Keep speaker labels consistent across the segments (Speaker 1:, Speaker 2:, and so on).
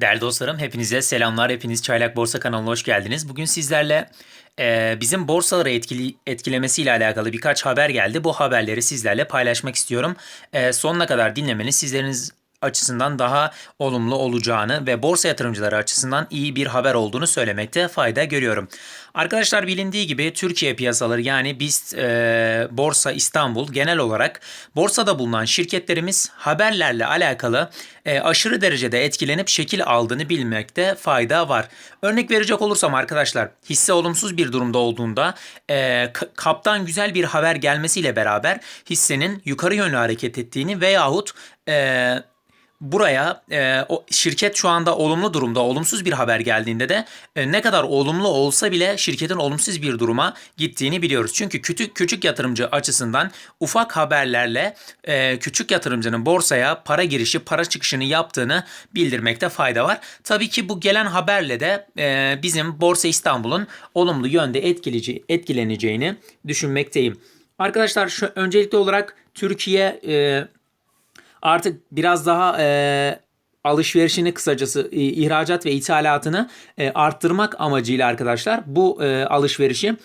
Speaker 1: Değerli dostlarım hepinize selamlar. Hepiniz Çaylak Borsa kanalına hoş geldiniz. Bugün sizlerle e, bizim borsaları etkili, etkilemesiyle alakalı birkaç haber geldi. Bu haberleri sizlerle paylaşmak istiyorum. E, sonuna kadar dinlemeniz sizleriniz açısından daha olumlu olacağını ve borsa yatırımcıları açısından iyi bir haber olduğunu söylemekte fayda görüyorum. Arkadaşlar bilindiği gibi Türkiye piyasaları yani BIST e, Borsa İstanbul genel olarak borsada bulunan şirketlerimiz haberlerle alakalı e, aşırı derecede etkilenip şekil aldığını bilmekte fayda var. Örnek verecek olursam arkadaşlar hisse olumsuz bir durumda olduğunda e, kaptan güzel bir haber gelmesiyle beraber hissenin yukarı yönlü hareket ettiğini veyahut e, buraya e, o şirket şu anda olumlu durumda, olumsuz bir haber geldiğinde de e, ne kadar olumlu olsa bile şirketin olumsuz bir duruma gittiğini biliyoruz. Çünkü küçük küçük yatırımcı açısından ufak haberlerle e, küçük yatırımcının borsaya para girişi, para çıkışını yaptığını bildirmekte fayda var. Tabii ki bu gelen haberle de e, bizim Borsa İstanbul'un olumlu yönde etkileyici, etkileneceğini düşünmekteyim. Arkadaşlar şu öncelikli olarak Türkiye e, artık biraz daha e, alışverişini kısacası e, ihracat ve ithalatını e, arttırmak amacıyla arkadaşlar bu e, alışverişi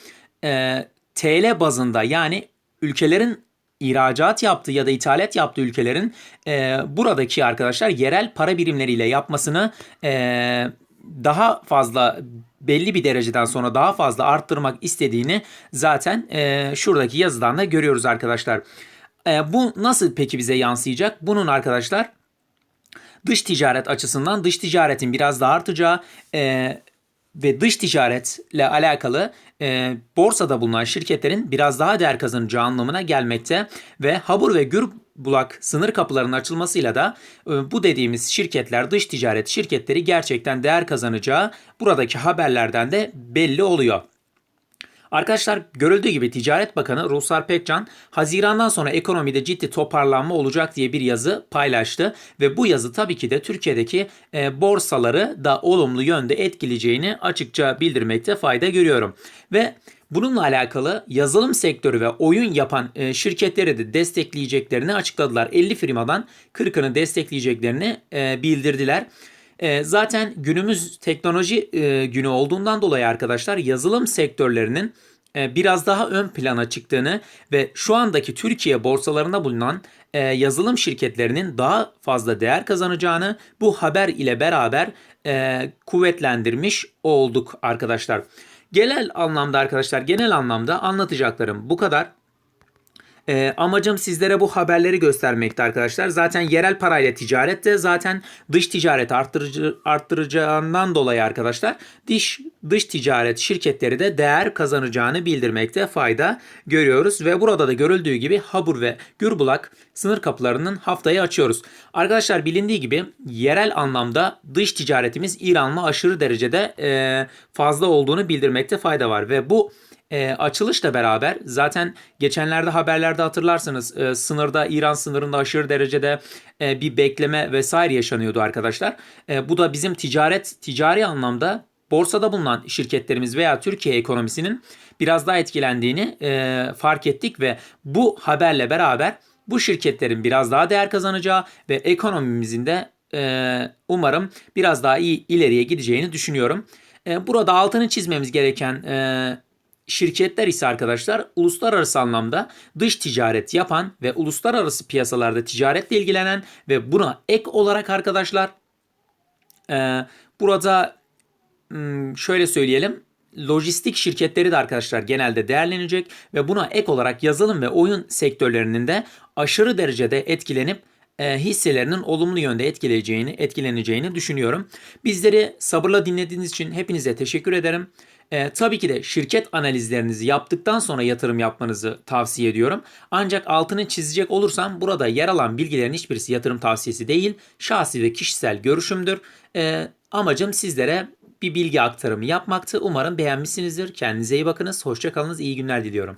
Speaker 1: e, TL bazında yani ülkelerin ihracat yaptığı ya da ithalat yaptığı ülkelerin e, buradaki arkadaşlar yerel para birimleriyle yapmasını e, daha fazla belli bir dereceden sonra daha fazla arttırmak istediğini zaten e, şuradaki yazıdan da görüyoruz arkadaşlar. E, bu nasıl peki bize yansıyacak? Bunun arkadaşlar dış ticaret açısından dış ticaretin biraz daha artacağı e, ve dış ticaretle alakalı e, borsada bulunan şirketlerin biraz daha değer kazanacağı anlamına gelmekte ve Habur ve Gür Bulak sınır kapılarının açılmasıyla da e, bu dediğimiz şirketler dış ticaret şirketleri gerçekten değer kazanacağı buradaki haberlerden de belli oluyor. Arkadaşlar görüldüğü gibi Ticaret Bakanı Ruslar Pekcan Haziran'dan sonra ekonomide ciddi toparlanma olacak diye bir yazı paylaştı ve bu yazı tabii ki de Türkiye'deki e, borsaları da olumlu yönde etkileyeceğini açıkça bildirmekte fayda görüyorum. Ve Bununla alakalı yazılım sektörü ve oyun yapan e, şirketleri de destekleyeceklerini açıkladılar. 50 firmadan 40'ını destekleyeceklerini e, bildirdiler. E, zaten günümüz teknoloji e, günü olduğundan dolayı arkadaşlar yazılım sektörlerinin biraz daha ön plana çıktığını ve şu andaki Türkiye borsalarında bulunan e, yazılım şirketlerinin daha fazla değer kazanacağını bu haber ile beraber e, kuvvetlendirmiş olduk arkadaşlar. Genel anlamda arkadaşlar genel anlamda anlatacaklarım bu kadar. E, amacım sizlere bu haberleri göstermekti arkadaşlar. Zaten yerel parayla ticaret de zaten dış ticaret arttırıcı, arttıracağından dolayı arkadaşlar dış, dış ticaret şirketleri de değer kazanacağını bildirmekte fayda görüyoruz. Ve burada da görüldüğü gibi Habur ve Gürbulak sınır kapılarının haftayı açıyoruz. Arkadaşlar bilindiği gibi yerel anlamda dış ticaretimiz İran'la aşırı derecede e, fazla olduğunu bildirmekte fayda var. Ve bu e, açılışla beraber zaten geçenlerde haberlerde hatırlarsanız e, sınırda İran sınırında aşırı derecede e, bir bekleme vesaire yaşanıyordu arkadaşlar. E, bu da bizim ticaret ticari anlamda borsada bulunan şirketlerimiz veya Türkiye ekonomisinin biraz daha etkilendiğini e, fark ettik ve bu haberle beraber bu şirketlerin biraz daha değer kazanacağı ve ekonomimizin de e, umarım biraz daha iyi ileriye gideceğini düşünüyorum. E, burada altını çizmemiz gereken e, Şirketler ise arkadaşlar uluslararası anlamda dış ticaret yapan ve uluslararası piyasalarda ticaretle ilgilenen ve buna ek olarak arkadaşlar e, burada şöyle söyleyelim lojistik şirketleri de arkadaşlar genelde değerlenecek ve buna ek olarak yazılım ve oyun sektörlerinin de aşırı derecede etkilenip e, hisselerinin olumlu yönde etkileyeceğini, etkileneceğini düşünüyorum. Bizleri sabırla dinlediğiniz için hepinize teşekkür ederim. E, tabii ki de şirket analizlerinizi yaptıktan sonra yatırım yapmanızı tavsiye ediyorum. Ancak altını çizecek olursam burada yer alan bilgilerin hiçbirisi yatırım tavsiyesi değil, şahsi ve kişisel görüşümdür. E, amacım sizlere bir bilgi aktarımı yapmaktı. Umarım beğenmişsinizdir. Kendinize iyi bakınız. Hoşçakalınız. İyi günler diliyorum.